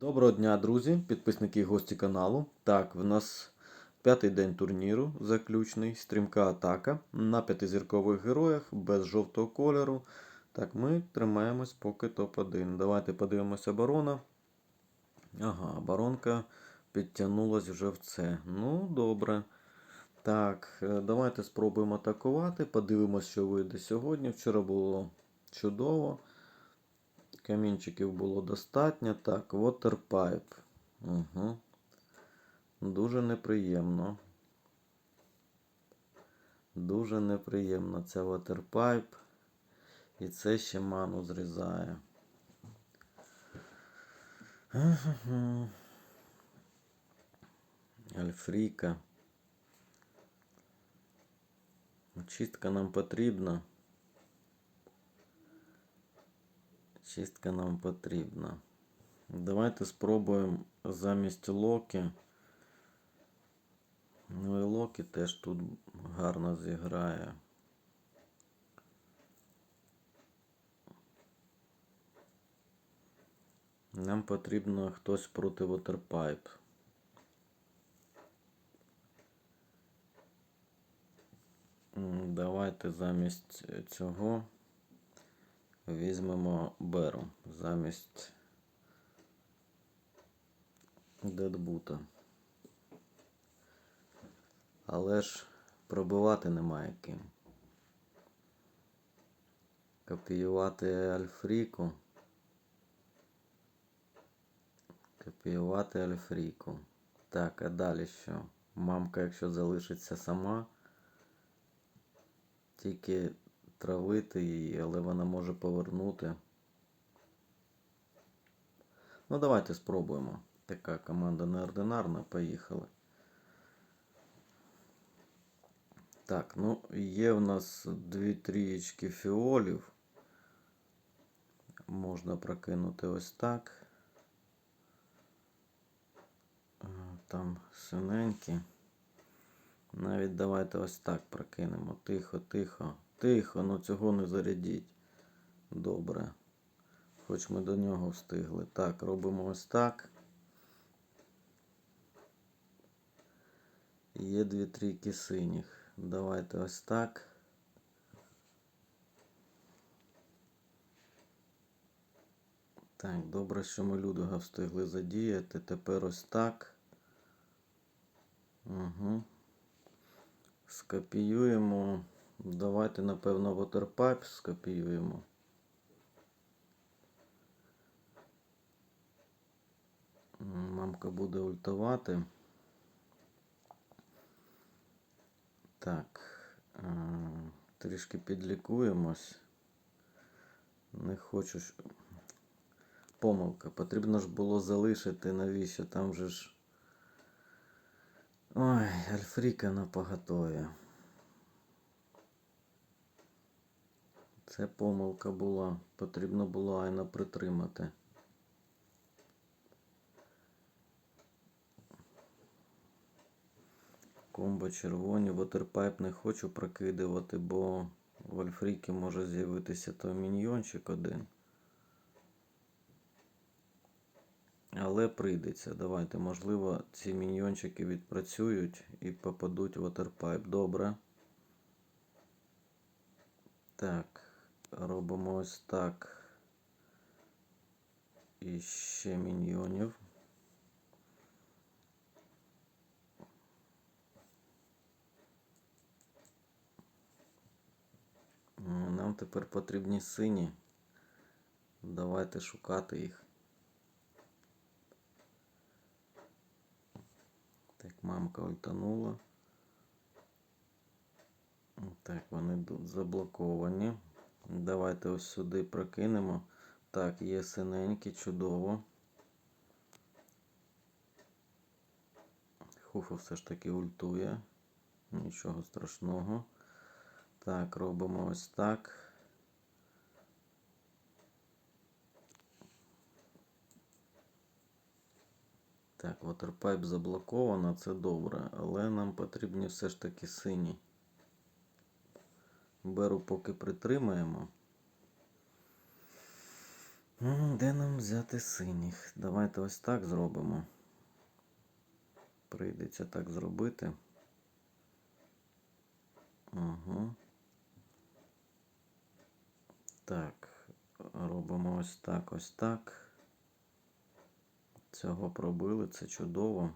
Доброго дня, друзі, підписники і гості каналу. Так, в нас п'ятий день турніру, заключний, стрімка атака на п'ятизіркових героях без жовтого кольору. Так, ми тримаємось поки топ-1. Давайте подивимося оборона. Ага, оборонка підтягнулась вже в це. Ну, добре. Так, е, давайте спробуємо атакувати. Подивимось, що вийде сьогодні. Вчора було чудово. Камінчиків було достатньо. Так, waterpipe. Угу. Дуже неприємно. Дуже неприємно ця waterpipe. І це ще ману зрізає. Альфріка. Чистка нам потрібна. Чистка нам потрібна. Давайте спробуємо замість Локі. Ну і Локі теж тут гарно зіграє. Нам потрібно хтось проти Waterpipe. Давайте замість цього візьмемо Беру замість Дедбута. Але ж пробивати немає ким. Копіювати Альфріку. Копіювати Альфріку. Так, а далі що? Мамка, якщо залишиться сама, тільки травити її, але вона може повернути. Ну, давайте спробуємо. Така команда неординарна. Поїхали. Так, ну, є в нас дві трієчки фіолів. Можна прокинути ось так. Там синенькі. Навіть давайте ось так прокинемо. Тихо, тихо. Тихо, ну цього не зарядіть. Добре. Хоч ми до нього встигли. Так, робимо ось так. Є дві трійки синіх. Давайте ось так. Так, добре, що ми Людвига встигли задіяти. Тепер ось так. Угу. Скопіюємо. Давайте, напевно, waterpipe скопіюємо. Мамка буде ультувати. Так. е, Трішки підлікуємось. Не хочу. Помилка. Потрібно ж було залишити, навіщо? Там же ж. Ой, Альфріка на поготові. Це помилка була. Потрібно було Айна притримати. Комбо червоні. Waterpipe не хочу прокидувати, бо в Альфріки може з'явитися то міньйончик один. Але прийдеться. Давайте, можливо, ці міньйончики відпрацюють і попадуть в Waterpipe. Добре. Так, робимо ось так. І ще міньйонів. Нам тепер потрібні сині. Давайте шукати їх. Так, мамка ультанула. Так, вони тут заблоковані. Давайте ось сюди прокинемо. Так, є синенькі, чудово. Хуфу все ж таки ультує. Нічого страшного. Так, робимо ось так. Так, waterpipe заблоковано, це добре, але нам потрібні все ж таки сині. Беру поки притримаємо. Де нам взяти синіх? Давайте ось так зробимо. Прийдеться так зробити. Угу. Так, робимо ось так, ось так. Цього пробили, це чудово.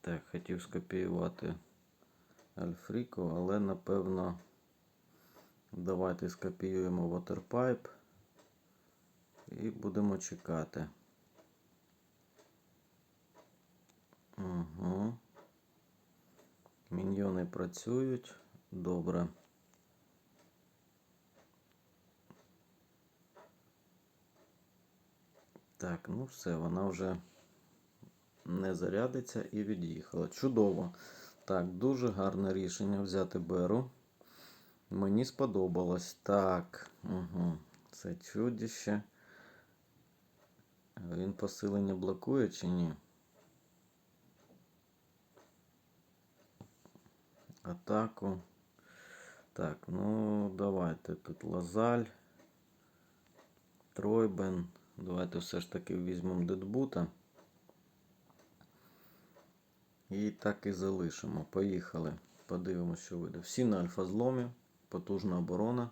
Так, хотів скопіювати Альфріку, але напевно давайте скопіюємо Waterpipe і будемо чекати. Угу. Міньйони працюють. Добре. Так, ну все, вона вже не зарядиться і від'їхала. Чудово. Так, дуже гарне рішення взяти беру. Мені сподобалось. Так. Угу. Це чудіще. Він посилення блокує чи ні? Атаку. Так, ну давайте тут лазаль. Тройбен. Давайте все ж таки візьмемо дедбута. І так і залишимо. Поїхали. Подивимося, що вийде. Всі на альфа-зломі. Потужна оборона.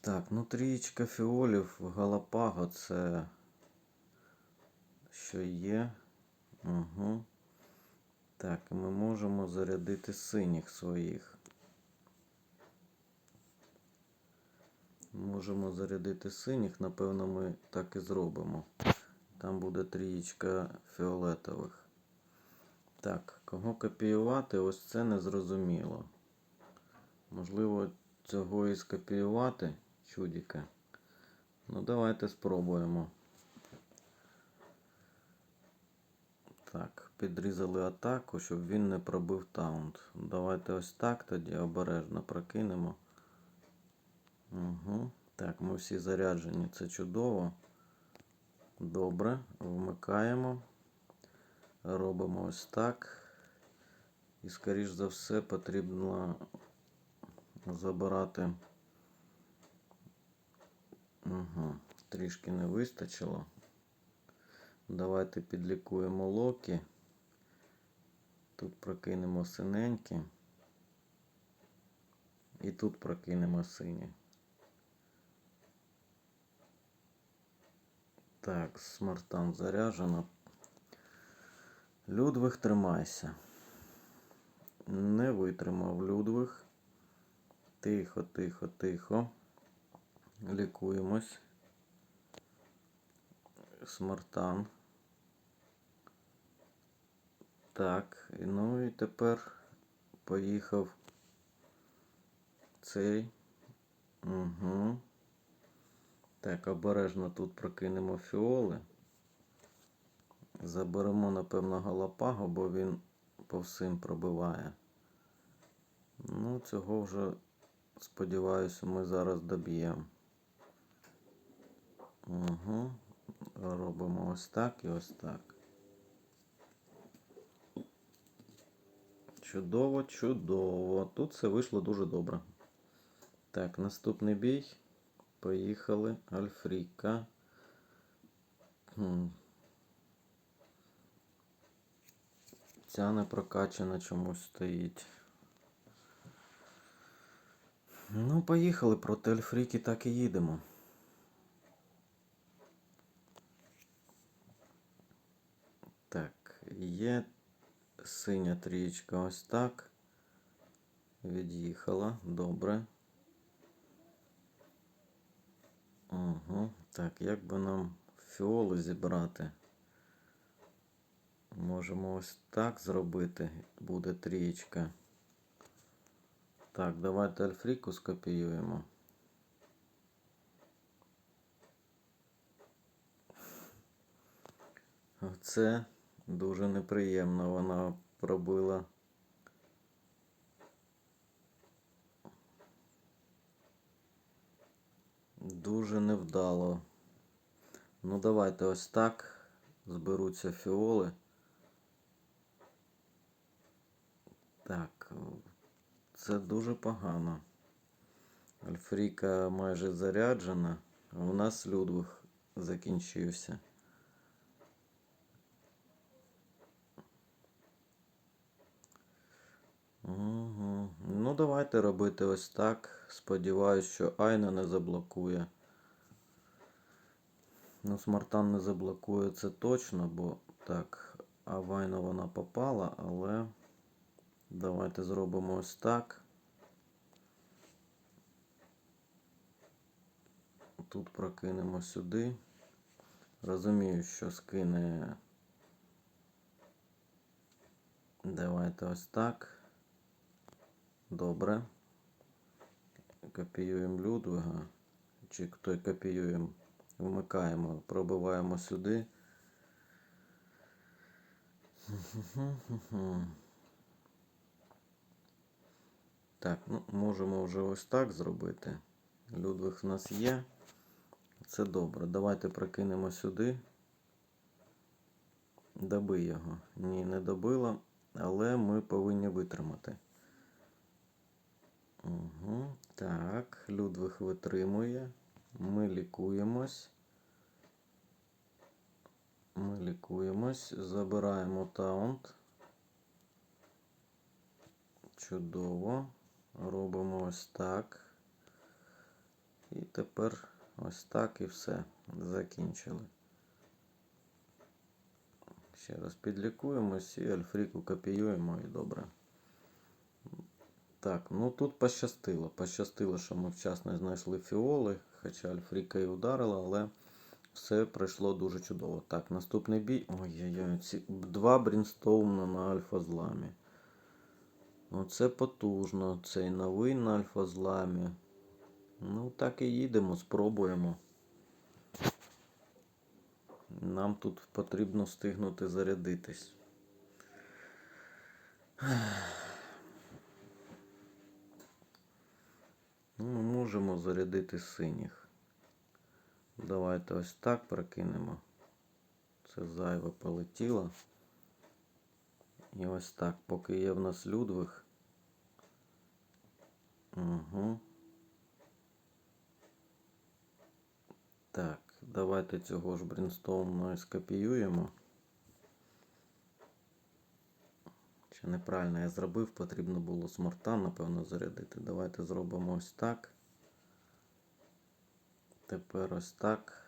Так, ну трієчка фіолів Галапаго це що є. Угу. Так, ми можемо зарядити синіх своїх. Можемо зарядити синіх, напевно, ми так і зробимо. Там буде трієчка фіолетових. Так, кого копіювати, ось це незрозуміло. Можливо, цього і скопіювати чудіка. Ну, давайте спробуємо. Так, підрізали атаку, щоб він не пробив таунт. Давайте ось так тоді обережно прокинемо. Угу. Так, ми всі заряджені, це чудово. Добре, вмикаємо. Робимо ось так. І, скоріш за все, потрібно забирати. Угу. Трішки не вистачило. Давайте підлікуємо локі. Тут прокинемо синенькі. І тут прокинемо сині. Так, смартан заряджено. Людвиг, тримайся. Не витримав Людвиг. Тихо, тихо, тихо. Лікуємось. Смартан. Так, ну і тепер поїхав цей. Угу. Так, обережно тут прокинемо фіоли. Заберемо, напевно, галапаго, бо він по всім пробиває. Ну, цього вже, сподіваюся, ми зараз доб'ємо. Угу. Робимо ось так і ось так. Чудово, чудово. Тут все вийшло дуже добре. Так, наступний бій. Поїхали. Альфріка. Ця не прокачана чомусь стоїть. Ну, поїхали проти Альфріки, так і їдемо. Так, є синя трієчка ось так. Від'їхала. Добре. Угу. Так, як би нам фіоли зібрати? Можемо ось так зробити. Буде трієчка. Так, давайте альфріку скопіюємо. Це дуже неприємно. Вона пробила. Дуже невдало. Ну, давайте ось так. Зберуться фіоли. Так, це дуже погано. Альфріка майже заряджена, а у нас Людвиг закінчився. Угу. Ну, давайте робити ось так. Сподіваюсь, що Айна не заблокує. Ну, Смартан не заблокує це точно, бо так, а в Айну вона попала, але давайте зробимо ось так. Тут прокинемо сюди. Розумію, що скине. Давайте ось так. Добре. Копіюємо Людвига. Чи той копіюємо? Вмикаємо, пробиваємо сюди. Так, ну можемо вже ось так зробити. Людвиг в нас є. Це добре. Давайте прокинемо сюди. Доби його. Ні, не добила, але ми повинні витримати. Угу. Так, Людвиг витримує. Ми лікуємось. Ми лікуємось. Забираємо таунт. Чудово. Робимо ось так. І тепер ось так і все. Закінчили. Ще раз підлікуємось і Альфріку копіюємо і добре. Так, ну тут пощастило. Пощастило, що ми вчасно знайшли фіоли, хоча Альфріка і ударила, але все пройшло дуже чудово. Так, наступний бій. Ой-ой-ой, ці два брінстоуна на альфа-зламі. Оце потужно. Цей новий на альфа-зламі. Ну, так і їдемо, спробуємо. Нам тут потрібно встигнути зарядитись. Ну, ми можемо зарядити синіх. Давайте ось так прокинемо. Це зайве полетіло. І ось так, поки є в нас Людвиг. Угу. Так, давайте цього ж Брінстоуна скопіюємо. Чи неправильно я зробив, потрібно було смарта, напевно, зарядити. Давайте зробимо ось так. Тепер ось так.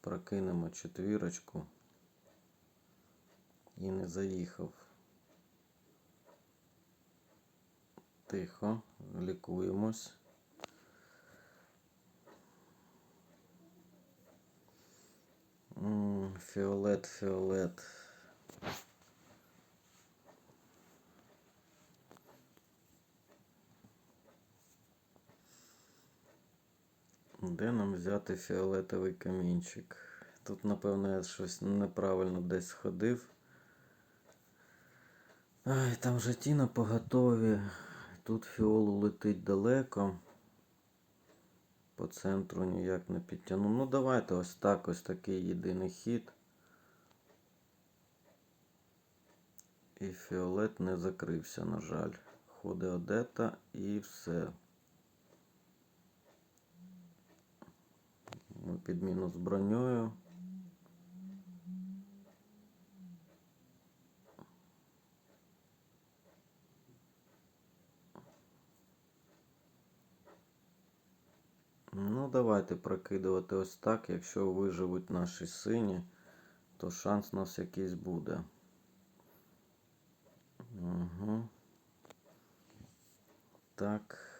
Прокинемо четвірочку. І не заїхав. Тихо, лікуємось. Фіолет, фіолет. Де нам взяти фіолетовий камінчик? Тут, напевно, я щось неправильно десь сходив. Ай, там же ті на поготові. Тут фіолу летить далеко. По центру ніяк не підтягну. Ну, давайте ось так, ось такий єдиний хід. І фіолет не закрився, на жаль. Ходить Одета і все. Ми під мінус броньою. Ну, давайте прокидувати ось так. Якщо виживуть наші сині, то шанс у нас якийсь буде. Угу. Так.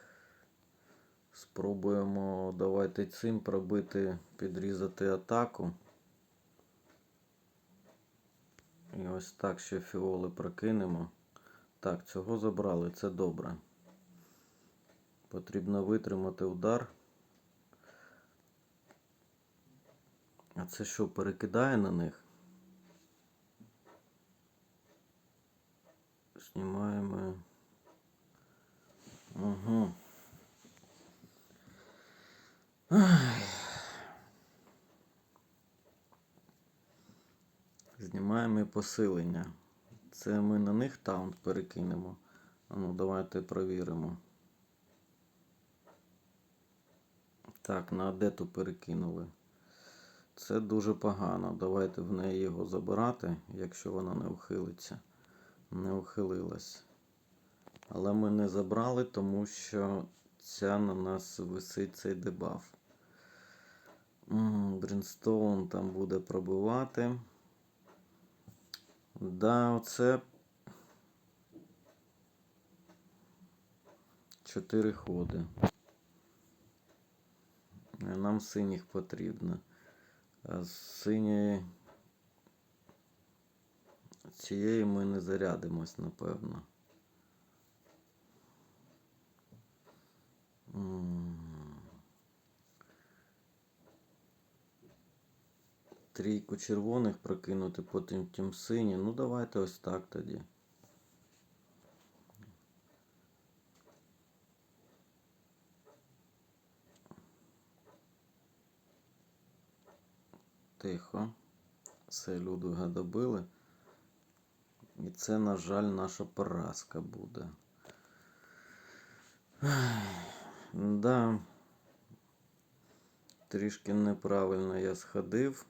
Спробуємо давайте цим пробити, підрізати атаку. І ось так ще фіоли прокинемо. Так, цього забрали, це добре. Потрібно витримати удар. А це що, перекидає на них? Знімаємо. Угу. Знімаємо посилення. Це ми на них таунт перекинемо. Ну, давайте провіримо. Так, на Адету перекинули. Це дуже погано. Давайте в неї його забирати, якщо вона не ухилиться. Не ухилилась. Але ми не забрали, тому що ця на нас висить цей дебаф. Брінстоун там буде пробивати. Да, оце. Чотири ходи. Е, Нам синіх потрібно. А з синьої цієї ми не зарядимось, напевно. М. Трійку червоних прокинути, потім тим сині. Ну, давайте ось так тоді. Тихо. Все, Людвига добили. І це, на жаль, наша поразка буде. Да. Трішки неправильно я сходив.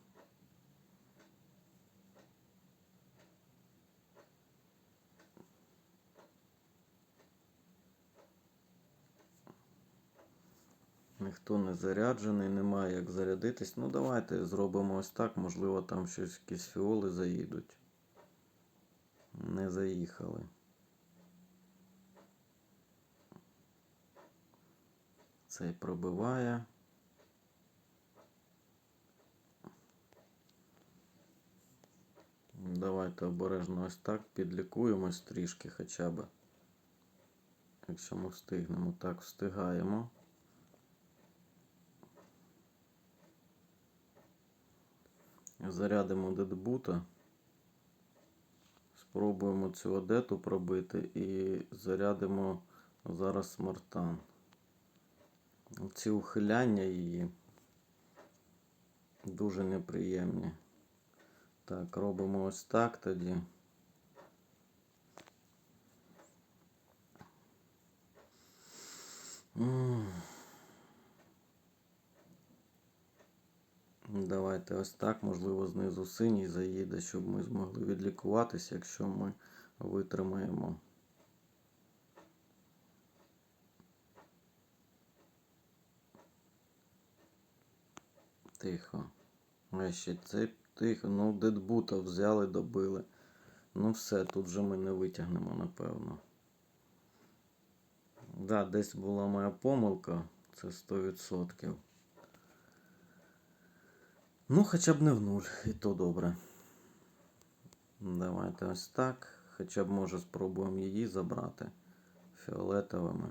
Ніхто не заряджений, немає як зарядитись. Ну, давайте зробимо ось так. Можливо, там щось якісь фіоли заїдуть. Не заїхали. Цей пробиває. Давайте обережно ось так підлікуємось трішки хоча б. Якщо ми встигнемо, так встигаємо. Зарядимо дедбута. Спробуємо цю одету пробити і зарядимо зараз смартан. Ці ухиляння її дуже неприємні. Так, робимо ось так тоді. М. Давайте ось так, можливо, знизу синій заїде, щоб ми змогли відлікуватися, якщо ми витримаємо. Тихо. А ще це тихо. Ну, дедбута взяли, добили. Ну все, тут же ми не витягнемо, напевно. Да, десь була моя помилка. Це 100%. Ну, хоча б не в нуль, і то добре. Давайте ось так. Хоча б може спробуємо її забрати фіолетовими.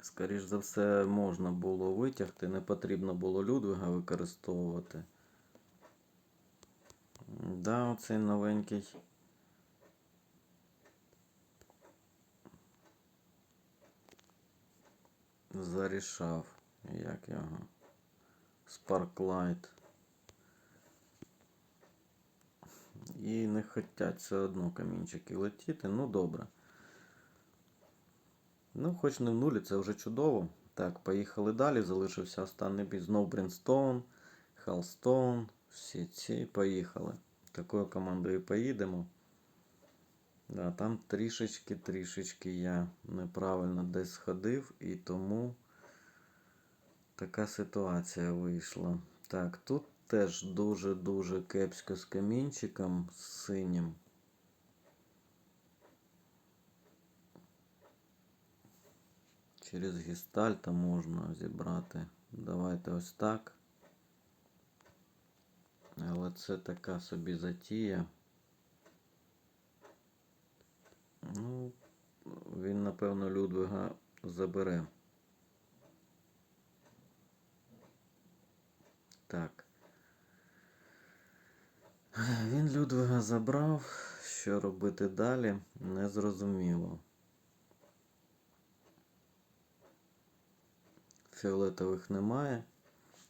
Скоріш за все, можна було витягти, не потрібно було Людвига використовувати. Да, оцей новенький. Зарішав, як його. Sparklight. І не хотять все одно камінчики летіти. Ну добре. Ну, хоч не в нулі, це вже чудово. Так, поїхали далі. Залишився останній бій. Знов Брінстоун, Халстоун. Всі ці поїхали. Такою командою поїдемо. Да, там трішечки-трішечки я неправильно десь сходив, і тому така ситуація вийшла. Так, тут теж дуже-дуже кепсько з камінчиком з синім. Через гістальта можна зібрати. Давайте ось так. Але це така собі затія. Ну, він, напевно, Людвига забере. Так. Він Людвига забрав. Що робити далі? Незрозуміло. Фіолетових немає.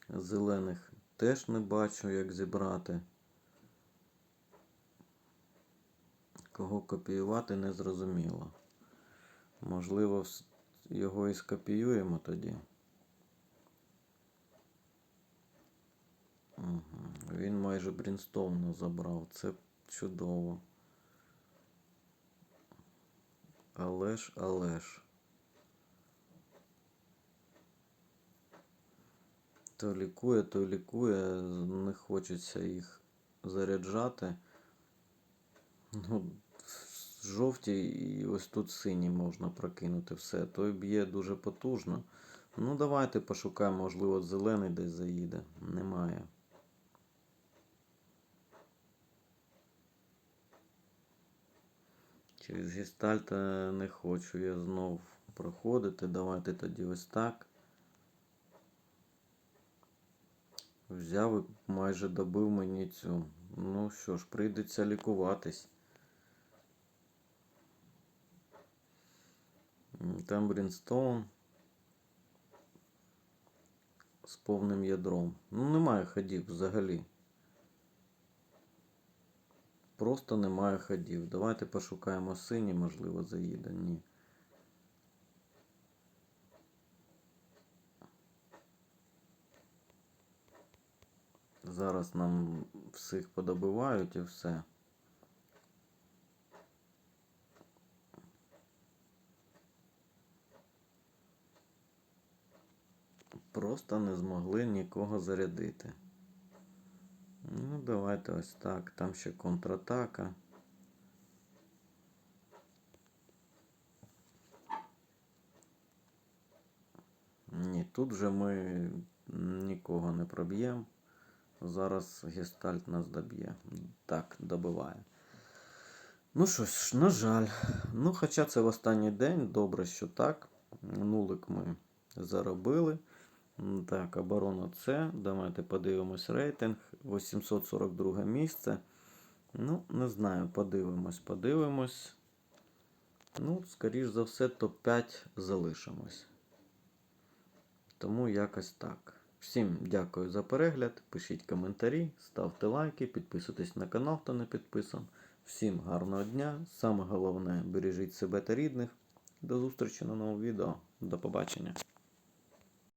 Зелених теж не бачу, як зібрати. кого копіювати не зрозуміло. Можливо, його і скопіюємо тоді. Він майже Брінстоуна забрав. Це чудово. Але ж, але ж. То лікує, то лікує, не хочеться їх заряджати. Ну, жовті і ось тут сині можна прокинути все. Той б'є дуже потужно. Ну, давайте пошукаємо, можливо, зелений десь заїде. Немає. Через гестальта не хочу я знов проходити. Давайте тоді ось так. Взяв і майже добив мені цю. Ну що ж, прийдеться лікуватись. Там Брінстоун з повним ядром. Ну, немає ходів взагалі. Просто немає ходів. Давайте пошукаємо синій, можливо, заїде. Ні. Зараз нам всіх подобивають і все. Просто не змогли нікого зарядити. Ну, давайте ось так. Там ще контратака. Ні, тут вже ми нікого не проб'ємо. Зараз гестальт нас доб'є. Так, добиває. Ну що ж, на жаль. Ну, хоча це в останній день, добре, що так. Нулик ми заробили. Так, оборона С. Давайте подивимось рейтинг. 842 місце. Ну, не знаю, подивимось, подивимось. Ну, скоріш за все, топ-5 залишимось. Тому якось так. Всім дякую за перегляд. Пишіть коментарі, ставте лайки, підписуйтесь на канал, хто не підписан. Всім гарного дня. Саме головне, бережіть себе та рідних. До зустрічі на новому відео. До побачення.